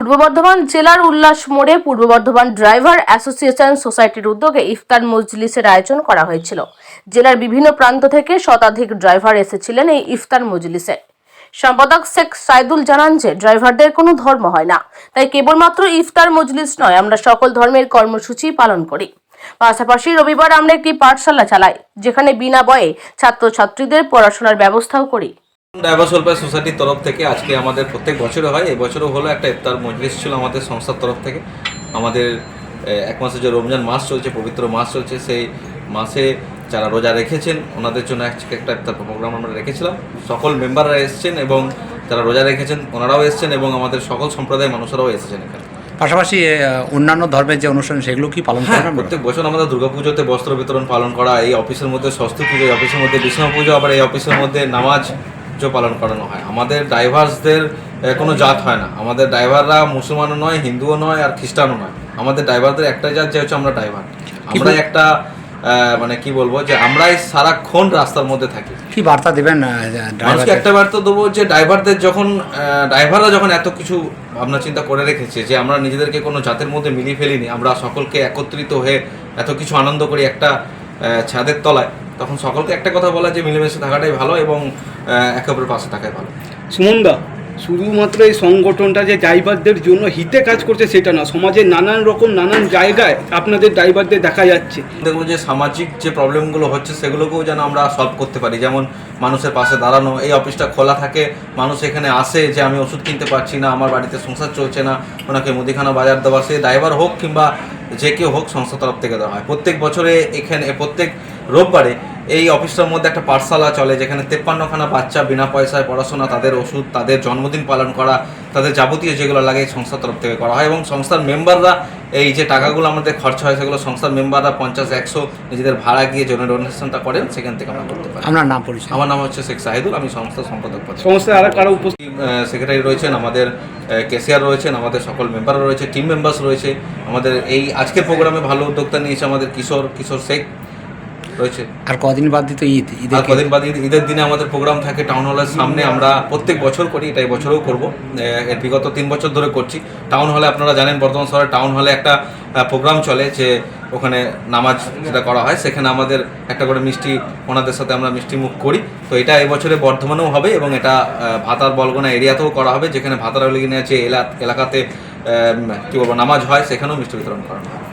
পূর্ব বর্ধমান জেলার উল্লাস মোড়ে পূর্ব বর্ধমান ড্রাইভার অ্যাসোসিয়েশন সোসাইটির উদ্যোগে ইফতার মজলিসের আয়োজন করা হয়েছিল। জেলার বিভিন্ন প্রান্ত থেকে শতাধিক ড্রাইভার এসেছিলেন এই ইফতার মজলিসে। সম্পাদক শেখ সাইদুল জানান যে, ড্রাইভারদের কোনো ধর্ম হয় না, তাই কেবলমাত্র ইফতার মজলিস নয়, আমরা সকল ধর্মের কর্মসূচি পালন করি। পাশাপাশি রবিবার আমরা একটি পাঠশালা চালাই, যেখানে বিনা বয়ে ছাত্রছাত্রীদের পড়াশোনার ব্যবস্থাও করি। ডাইভার্স ওয়েলফেয়ার সোসাইটির তরফ থেকে আজকে আমাদের প্রত্যেক বছরে হয়। এই বছরও হলো একটা ইফতার মজলিস ছিল আমাদের সংস্থার তরফ থেকে। আমাদের এক মাসে যে রমজান মাস চলছে পবিত্র মাস চলছে সেই মাসে যারা রোজা রেখেছেন ওনাদের জন্য আজকে একটা ইফতার প্রোগ্রাম আমরা রেখেছিলাম। সকল মেম্বাররা এসেছেন এবং যারা রোজা রেখেছেন ওনারাও এসেছেন এবং আমাদের সকল সম্প্রদায়ের মানুষেরাও এসেছেন এখানে। পাশাপাশি অন্যান্য ধর্মের যে অনুষ্ঠান সেগুলো কি পালন হ্যাঁ করেন প্রত্যেক বছর আমাদের দুর্গাপুজোতে বস্ত্র বিতরণ পালন করা এই অফিসের মধ্যে ষষ্ঠী পুজো এই অফিসের মধ্যে বিষ্ণু পুজো আবার এই অফিসের মধ্যে নামাজ পালন করানো হয়। আমাদের ড্রাইভার্সদের কোনো জাত হয় না। আমাদের ড্রাইভাররা মুসলমানও নয় হিন্দুও নয় আর খ্রিস্টানও নয়। আমাদের ড্রাইভারদের একটাই জাত যে হচ্ছে আমরা ড্রাইভার আমরা একটা মানে কি বলব যে আমরাই সারাক্ষণ রাস্তার মধ্যে থাকি। কি বার্তা দেবেন মানুষকে একটা বার্তা দেবো যে ড্রাইভারদের যখন ড্রাইভাররা যখন এত কিছু ভাবনা চিন্তা করে রেখেছে যে আমরা নিজেদেরকে কোনো জাতের মধ্যে মিলিয়ে ফেলিনি আমরা সকলকে একত্রিত হয়ে এত কিছু আনন্দ করি একটা ছাদের তলায় তখন সকলকে একটা কথা বলা যে মিলেমিশে থাকাটাই ভালো এবং একে অপরের পাশে থাকাই ভালো। সুমনদা শুধুমাত্র এই সংগঠনটা যে ড্রাইভারদের জন্য হিতে কাজ করছে সেটা না সমাজের নানান রকম নানান জায়গায় আপনাদের ড্রাইভারদের দেখা যাচ্ছে। দেখব যে সামাজিক যে প্রবলেমগুলো হচ্ছে সেগুলোকেও যেন আমরা সলভ করতে পারি। যেমন মানুষের পাশে দাঁড়ানো এই অফিসটা খোলা থাকে মানুষ এখানে আসে যে আমি ওষুধ কিনতে পারছি না আমার বাড়িতে সংসার চলছে না ওনাকে মুদিখানা বাজার দেওয়া সে ড্রাইভার হোক কিংবা যে কেউ হোক সংস্থা তরফ থেকে দেওয়া হয়। প্রত্যেক বছরে এখানে প্রত্যেক রোববারে এই অফিসটার মধ্যে একটা পাঠশালা চলে যেখানে তেপ্পান্নখানা বাচ্চা বিনা পয়সায় পড়াশোনা তাদের ওষুধ তাদের জন্মদিন পালন করা তাদের যাবতীয় যেগুলো লাগে এই সংস্থার তরফ থেকে করা হয় এবং সংস্থার মেম্বাররা এই যে টাকাগুলো আমাদের খরচা হয় সেগুলো সংস্থার মেম্বাররা পঞ্চাশ একশো নিজেদের ভাড়া গিয়ে যে ডোনেশনটা করেন সেখান থেকে আমরা করতে পারি। আপনার নাম পরিচয়। আমার নাম হচ্ছে শেখ সাহিদুল আমি সংস্থার সম্পাদক পদে। সংস্থায় আর কারও উপস্থিত সেক্রেটারি রয়েছেন আমাদের কেসিয়ার রয়েছেন আমাদের সকল মেম্বার রয়েছে টিম মেম্বার্স রয়েছে আমাদের এই আজকের প্রোগ্রামে ভালো উদ্যোক্তা নিয়েছে আমাদের কিশোর কিশোর শেখ। রয়েছে। আর কদিন বাদ দিত ঈদ ঈদের আর কদিন বাদ ঈদ- ঈদের দিনে আমাদের প্রোগ্রাম থাকে টাউন হলের সামনে। আমরা প্রত্যেক বছর করি এটা এই বছরও করব। এর বিগত তিন বছর ধরে করছি। টাউন হলে আপনারা জানেন বর্তমান শহরে টাউন হলে একটা প্রোগ্রাম চলে যে ওখানে নামাজ যেটা করা হয়। সেখানে আমাদের একটা করে মিষ্টি ওনাদের সাথে আমরা মিষ্টি মুখ করি। তো এটা এবছরে বর্ধমানেও হবে এবং এটা ভাতার বলগোনা এরিয়াতেও করা হবে। যেখানে ভাতার লিগিনে আছে এলা এলাকাতে কি বলব নামাজ হয় সেখানেও মিষ্টি বিতরণ করানো হবে।